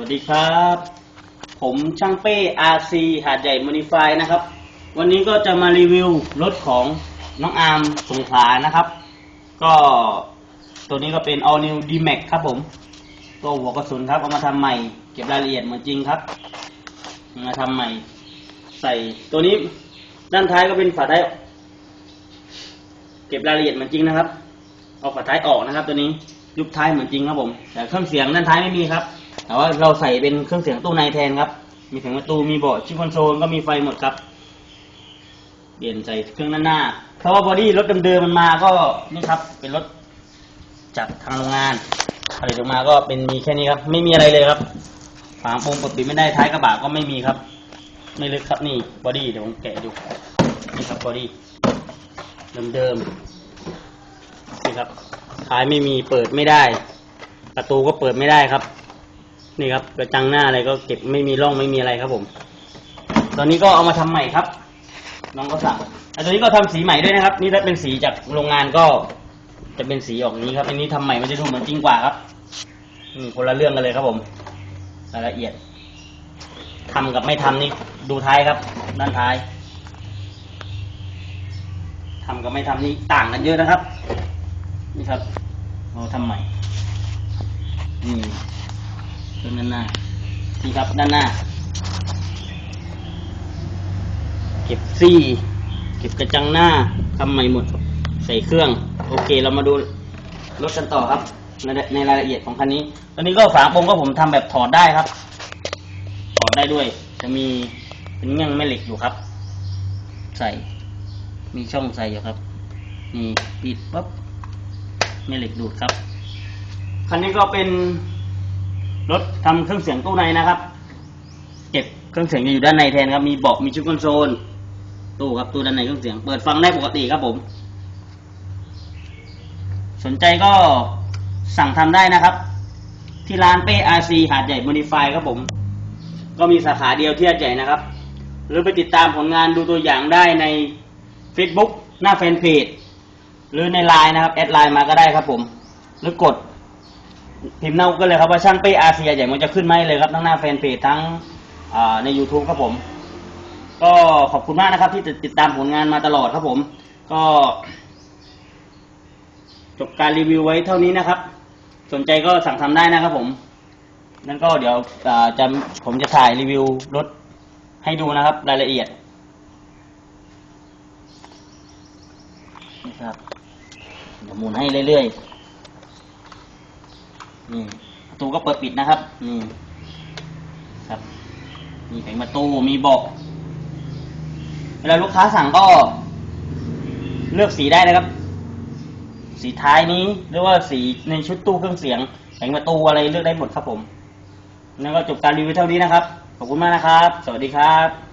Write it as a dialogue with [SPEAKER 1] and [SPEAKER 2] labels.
[SPEAKER 1] วัสดีครับ ผมช่างเป้ RC หาดใหญ่ม o นิฟายนะครับ วันนี้ก็จะมารีวิวรถของน้องอาร์มสงขลานะครับ ก็ตัวนี้ก็เป็น All New D Max ครับผม ตัวหัวกระสุนครับ เอามาทำใหม่ เก็บรายละเอียดเหมือนจริงครับ มาทำใหม่ ใส่ตัวนี้ด้านท้ายก็เป็นฝาท้ายเก็บรายละเอียดเหมือนจริงนะครับ เอาฝาท้ายออกนะครับ ตัวนี้ยุบท้ายเหมือนจริงครับผม แต่เครื่องเสียงด้านท้ายไม่มีครับ แต่ว่าเราใส่เป็นเครื่องเสียงตู้ในแทนครับ มีเสียงประตูมีเบาะชิปคอนโซลก็มีไฟหมดครับเปลี่ยนใส่เครื่องด้านหน้าเพราะว่าบอดี้รถเดิมๆมันมาก็นี่ครับ เป็นรถจากทางโรงงานผลิตออกมาก็เป็นมีแค่นี้ครับ ไม่มีอะไรเลยครับฝาโปรงปลดปิดไม่ได้ท้ายกระบะก็ไม่มีครับไม่ลึกครับนี่บอดี้เดี๋ยวผมแกะดูนี่ครับบอดี้เดิมๆนี่ครับท้ายไม่มีเปิดไม่ได้ ประตูก็เปิดไม่ได้ครับ นี่ครับกระจังหน้าอะไรก็เก็บไม่มีร่องไม่มีอะไรครับผม ตอนนี้ก็เอามาทำใหม่ครับ น้องก็สั่งอันตัวนี้ก็ทำสีใหม่ด้วยนะครับ นี่ถ้าเป็นสีจากโรงงานก็ จะเป็นสีออกนี้ครับ อันนี้ทำใหม่มันจะดูเหมือนจริงกว่าครับอืมคนละเรื่องกันเลยครับผมรายละเอียดทำกับไม่ทำนี่ดูท้ายครับ ด้านท้ายทำกับไม่ทำนี่ต่างกันเยอะนะครับ นี่ครับ เราทำใหม่นี่ รื่องด้านหน้านี่ครับด้านหน้า เก็บซี่เก็บกระจังหน้าทำใหม่หมด ใส่เครื่อง โอเคเรามาดูรถกันต่อครับ ในในรายละเอียดของคันนี้ตอนนี้ก็ฝาโปรงก็ผมทำแบบถอดได้ครับ ถอดได้ด้วย จะมีเป็นเงี้ยงแม่เหล็กอยู่ครับ ใส่ มีช่องใส่อยู่ครับ นี่ปิดปั๊บแม่เหล็กดูดครับ คันนี้ก็เป็น รถทำเครื่องเสียงตู้ในนะครับ เก็บเครื่องเสียงจะอยู่ด้านในแทนครับ มีเบาะมีชุดคอนโซล ตู้ครับตู้ด้านในเครื่องเสียง เปิดฟังได้ปกติครับผม สนใจก็สั่งทำได้นะครับ ที่ร้านเป้อาซีหาดใหญ่โมดิฟายครับผม ก็มีสาขาเดียวที่หาดใหญ่นะครับ หรือไปติดตามผลงานดูตัวอย่างได้ใน Facebook หน้าแฟนเพจหรือในไลน์นะครับ แอดไลน์มาก็ได้ครับผม หรือกด พิมพ์หน้าก็เลยครับว่าช่างเป้อาเซียใหญ่มันจะขึ้นมาให้เลยครับทั้งหน้าแฟนเพจทั้งใน YouTube ครับผม ก็ขอบคุณมากนะครับ ที่ติดตามผลงานมาตลอดครับผม ก็จบการรีวิวไว้เท่านี้นะครับ สนใจก็สั่งทำได้นะครับผมนั่นก็เดี๋ยวจะผมจะถ่ายรีวิวรถให้ดูนะครับ รายละเอียดนี่ครับเดี๋ยวหมุนให้เรื่อยๆ นี่ประตูก็เปิดปิดนะครับ นี่ ครับ มีแผงประตูมีบาะเวลาลูกค้าสั่งก็ เลือกสีได้นะครับ สีท้ายนี้หรือว่าสีในชุดตู้เครื่องเสียงแผงประตูอะไรเลือกได้หมดครับผมนั่นก็จบการรีวิวเท่านี้นะครับ ขอบคุณมากนะครับ สวัสดีครับ